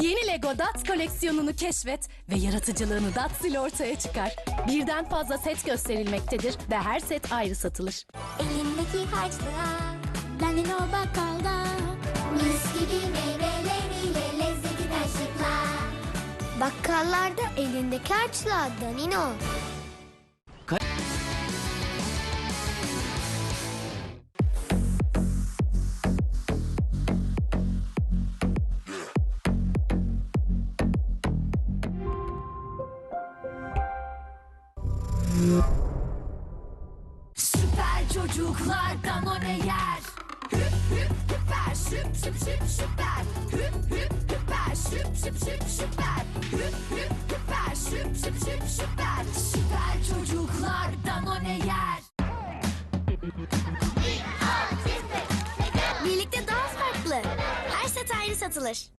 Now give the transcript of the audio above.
Yeni Lego Dots koleksiyonunu keşfet ve yaratıcılığını Dots ile ortaya çıkar. Birden fazla set gösterilmektedir ve her set ayrı satılır. Elimdeki harçlığa Danilo bakkalda Mis gibi meyveleriyle lezzeti taşıkla Bakkallarda elindeki harçlığa Danilo Süper çocuklar Danone yer. Hüp hüp hüper şüp şüp şüp şüper. Hüp hüp hüper şüp şüp şüp şüper. Hüp hüp hüper şüp şüp şüp şüper. Süper çocuklar Danone yer. Birlikte daha farklı Her set ayrı satılır